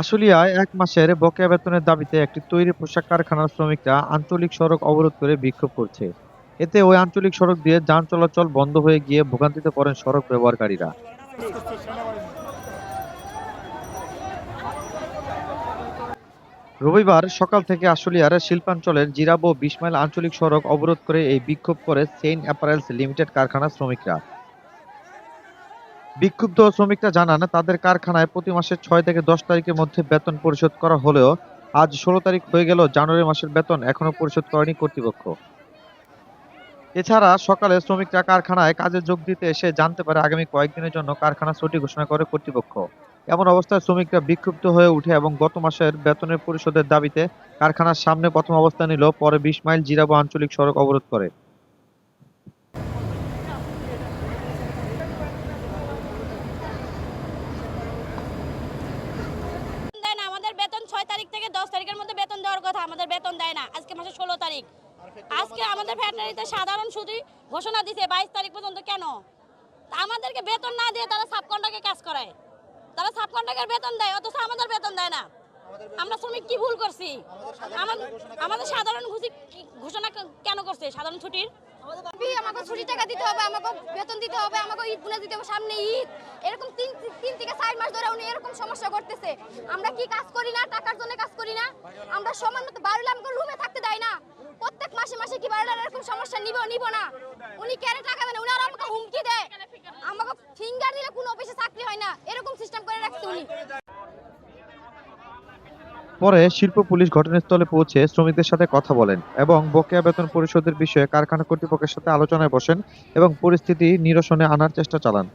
আশুলিয়ায় এক মাসের বকেয়া বেতনের দাবিতে একটি তৈরি পোশাক কারখানার শ্রমিকরা আঞ্চলিক সড়ক অবরোধ করে বিক্ষোভ করছে। এতে ওই আঞ্চলিক সড়ক দিয়ে যান চলাচল বন্ধ হয়ে গিয়ে ভোগান্তিতে পড়েন সড়ক ব্যবহারকারীরা। রবিবার সকাল থেকে আশুলিয়ার শিল্পাঞ্চলের জিরাব ও বিশ মাইল আঞ্চলিক সড়ক অবরোধ করে এই বিক্ষোভ করে সেইন অ্যাপারেলস লিমিটেড কারখানার শ্রমিকরা। বিক্ষুব্ধ শ্রমিকরা জানান, তাদের কারখানায় প্রতি মাসের ছয় থেকে দশ তারিখের মধ্যে বেতন পরিশোধ করা হলেও আজ ষোলো তারিখ হয়ে গেল জানুয়ারি মাসের বেতন এখনও পরিশোধ করেনি কর্তৃপক্ষ। এছাড়া সকালে শ্রমিকরা কারখানায় কাজে যোগ দিতে এসে জানতে পারে আগামী কয়েকদিনের জন্য কারখানা ছুটি ঘোষণা করে কর্তৃপক্ষ। এমন অবস্থায় শ্রমিকরা বিক্ষুব্ধ হয়ে উঠে এবং গত মাসের বেতনের পরিশোধের দাবিতে কারখানার সামনে প্রথম অবস্থান নিল পরে বিশ মাইল জিরাবো আঞ্চলিক সড়ক অবরোধ করে দেয় না আমাদের বেতন ছয় তারিখ থেকে দশ তারিখের মধ্যে বেতন দেওয়ার কথা। আমাদের বেতন দেয় না। আজকে মাসে ষোলো তারিখ। আজকে আমাদের ভ্যাটারিতে সাধারণ ছুটি ঘোষণা দিতে বাইশ তারিখ পর্যন্ত কেন? আমাদেরকে বেতন না দিয়ে তারা সাবকন্ট্রাক্টে কাজ করায়। তারা সাবকন্ট্রাক্টের বেতন দেয়, অথচ আমাদের বেতন দেয় না। আমরা শ্রমিক কি ভুল করছি? আমাদের সাধারণ ঘুষি ঘোষণা কেন করছে সাধারণ ছুটির? আমাকে ছুটি টাকা দিতে হবে, আমাকে বেতন দিতে হবে, আমাকে ঈদ গুনে দিতে হবে, সামনে ঈদ। এরকম তিন তিন থেকে চার মাস ধরে উনি এরকম সমস্যা করতেছে। আমরা কি কাজ করি না? টাকার জন্য কাজ করি না? আমরা সমান মতো বাড়লে আমাকে রুমে থাকতে দেয় না। প্রত্যেক মাসে মাসে কি বাড়লে এরকম সমস্যা নিব নিব না? উনি কেন টাকা দেন? উনি আর আমাকে হুমকি দেয়। আমাকে ফিঙ্গার দিলে কোনো অফিসে চাকরি হয় না। এরকম সিস্টেম করে রাখছে উনি। পরে শিল্প পুলিশ ঘটনাস্থলে পৌঁছে শ্রমিকদের সাথে কথা বলেন এবং বকেয়া বেতন পরিশোধের বিষয়ে কারখানা কর্তৃপক্ষের সাথে আলোচনায় বসেন এবং পরিস্থিতি নিরসনে আনার চেষ্টা চালান।